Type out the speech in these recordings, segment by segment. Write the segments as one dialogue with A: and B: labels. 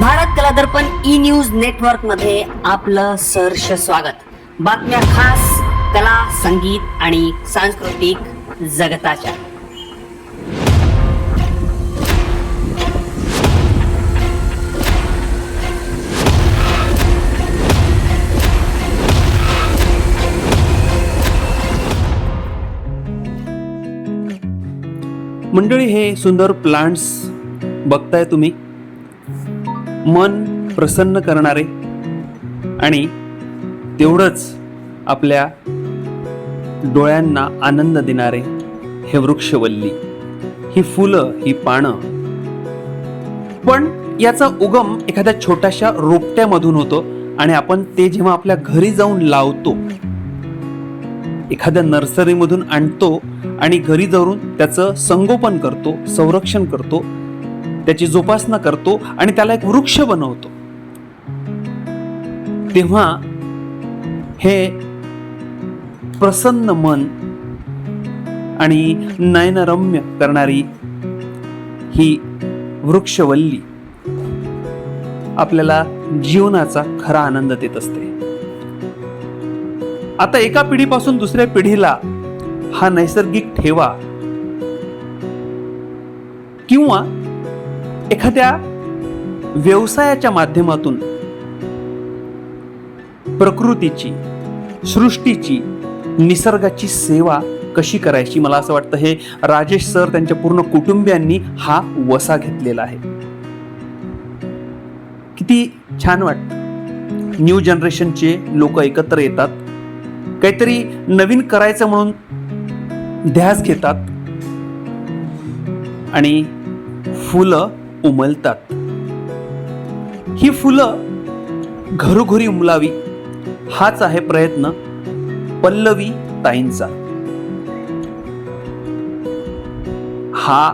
A: भारत कला दर्पण E news नेटवर्कमध्ये आपलं सहर्ष स्वागत. बातम्या खास कला संगीत आणि सांस्कृतिक जगताच्या.
B: मंडळी हे सुंदर प्लांट्स बघताय तुम्ही. मन प्रसन्न करणारे आणि तेवढंच आपल्या डोळ्यांना आनंद देणारे हे वृक्षवल्ली ही फुलं ही पानं. पण याचा उगम एखाद्या छोट्याशा रोपट्यामधून होतो आणि आपण ते जेव्हा आपल्या घरी जाऊन लावतो एखाद्या नर्सरीमधून आणतो आणि घरी जाऊन त्याचं संगोपन करतो संरक्षण करतो त्याची जोपासना करतो आणि त्याला एक वृक्ष बनवतो. तेव्हा हे प्रसन्न मन आणि नयनरम्य करणारी ही वृक्षवल्ली आपल्याला जीवनाचा खरा आनंद देत असते. आता एका पिढीपासून दुसऱ्या पिढीला हा नैसर्गिक ठेवा किंवा एखाद्या व्यवसायाच्या माध्यमातून प्रकृतीची सृष्टीची निसर्गाची सेवा कशी करायची? मला असं वाटतं हे राजेश सर त्यांच्या पूर्ण कुटुंबियांनी हा वसा घेतलेला आहे. किती छान वाटतं. न्यू जनरेशनचे लोक एकत्र येतात. काहीतरी नवीन करायचं म्हणून ध्यास घेतात. आणि फुलं उमलतात. ही फुलं घरोघरी उमलावी हाच आहे प्रयत्न पल्लवी ताईंचा. हा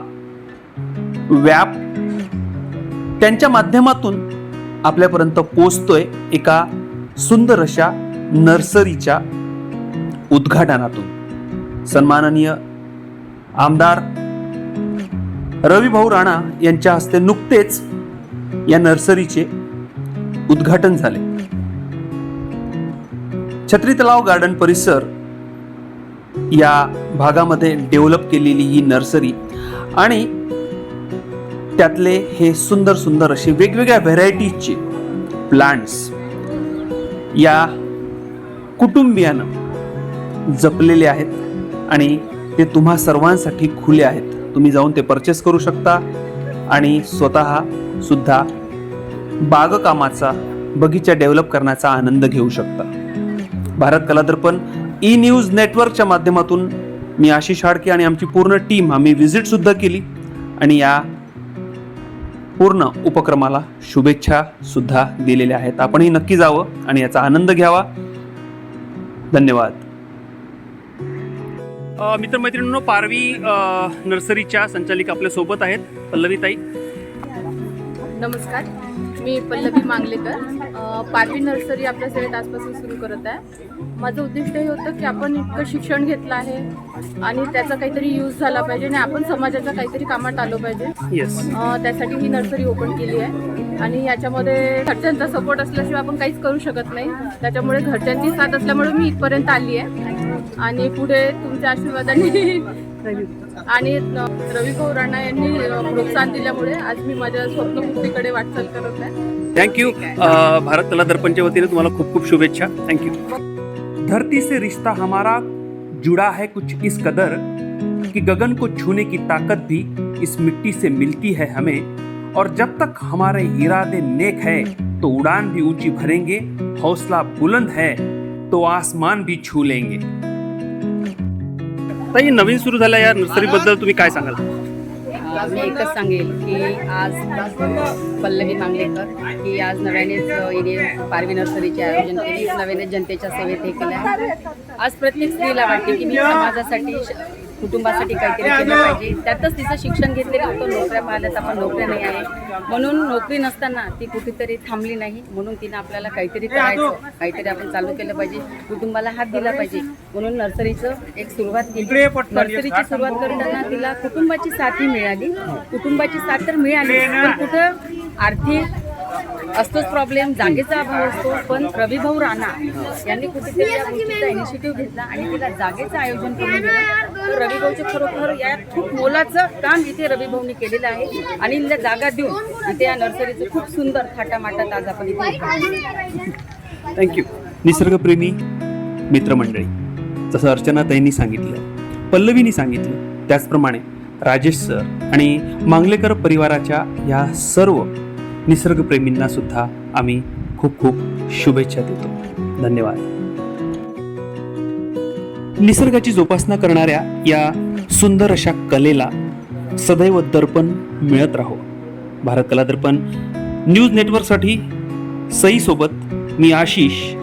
B: व्याप त्यांच्या माध्यमातून आपल्यापर्यंत पोचतोय एका सुंदर अशा नर्सरीच्या उद्घाटनातून. सन्माननीय आमदार रविभाऊ राणा यांच्या हस्ते नुकतेच या नर्सरीचे उद्घाटन झाले. छत्री तलाव गार्डन परिसर या भागामध्ये डेव्हलप केलेली ही नर्सरी आणि त्यातले हे सुंदर सुंदर असे वेगवेगळ्या व्हेरायटीजचे प्लांट्स या कुटुंबियानं जपलेले आहेत आणि ते तुम्हा सर्वांसाठी खुले आहेत. तुम्ही जाऊन ते परचेस करू शकता. आणि स्वतः सुद्धा बागकामाचा बगीचा डेव्हलप करण्याचा आनंद घेऊ शकता. भारत कला दर्पण ई न्यूज नेटवर्कच्या माध्यमातून मी आशिष हाडके आणि आमची पूर्ण टीम आम्ही व्हिजिटसुद्धा केली. आणि या पूर्ण उपक्रमाला शुभेच्छा सुद्धा दिलेल्या आहेत. आपणही नक्की जावं आणि याचा आनंद घ्यावा. धन्यवाद. मित्रमैत्रिणींनो पारवी नर्सरीच्या संचालिका आपल्यासोबत आहेत पल्लवी ताई
C: नमस्कार. मी पल्लवी मांगलेकर. पारवी नर्सरी आपल्या सेवेत आजपासून सुरू करत आहे. माझं उद्दिष्ट हे होतं की आपण इतकं शिक्षण घेतलं आहे आणि त्याचा काहीतरी यूज झाला पाहिजे आणि आपण समाजाच्या काहीतरी कामात आलो पाहिजे. त्यासाठी ही नर्सरी ओपन केली आहे. आणि याच्यामध्ये घरच्यांचा सपोर्ट असल्याशिवाय आपण काहीच करू शकत नाही. त्याच्यामुळे घरच्यांची साथ असल्यामुळे मी इथपर्यंत आली आहे. आणि पुढे तुमच्या आशीर्वादाने आणि रवी राणा यांनी प्रोत्साहन दिल्यामुळे आज मी माझ्या स्वप्नपूर्तीकडे वाटचाल करत आहे.
B: थँक्यू भारत कला दर्पणच्या वतीने तुम्हाला खूप खूप शुभेच्छा. थँक्यू धरती से रिश्ता हमारा जुड़ा है कुछ इस कदर कि गगन को छूने की ताकत भी इस मिट्टी से मिलती है हमें। और जब तक हमारे इरादे नेक है तो उड़ान भी ऊंची भरेंगे हौसला बुलंद है तो आसमान भी छू लेंगे। ताई नवीन सुरू झाल्या या नर्सरीबद्दल तुम्ही काय सांगाल?
D: मी एकच सांगेल की आज पल्लवी मांगलेकर की आज नव्यानेच इने पारवी नर्सरीचे आयोजन केले. नव्याने जनतेच्या सेवेत हे केलं आज प्रत्येक स्त्रीला वाटते की मी समाजासाठी कुटुंबासाठी काहीतरी केलं पाहिजे. त्यातच तिचं शिक्षण घेतलेलं होतं. नोकऱ्या पाहिल्यात आपण नोकऱ्या नाही आहे. म्हणून नोकरी नसताना ती कुठेतरी थांबली नाही. म्हणून तिनं आपल्याला काहीतरी करायचं. काहीतरी आपण चालू केलं पाहिजे. कुटुंबाला हात दिला पाहिजे. म्हणून नर्सरीचं एक सुरुवात केली. नर्सरीची सुरुवात करताना तिला कुटुंबाची साथही मिळाली. कुटुंबाची साथ तर मिळाली. पण कुठं आर्थिक असतोच प्रॉब्लेम जागेचा अभाव असतो. पण रविभाऊ राणा यांनी कुठेतरी या गोष्टीचा इनिशिएटिव्ह घेतला आणि तिला जागेचं आयोजन करून दिलं. तर रविभाऊचे खरोखर या खूप मोलाचं काम इथे रविभाऊनी केलेलं आहे. आणि त्या जागा देऊन इथे या नर्सरीचं खूप सुंदर थाटामाटात आज आपण इथे
B: थँक्यू निसर्गप्रेमी मित्रमंडळी जसं अर्चना ताईंनी सांगितलं पल्लवीनी सांगितलं त्याचप्रमाणे राजेश सर आणि मांगलेकर परिवाराच्या या सर्व निसर्गप्रेमींना सुद्धा आम्ही खूप खूप शुभेच्छा देतो. धन्यवाद. निसर्गाची जोपासना करणाऱ्या या सुंदर अशा कलेला सदैव दर्पण मिळत राहो. भारत कला दर्पण न्यूज नेटवर्कसाठी सईसोबत मी आशिष.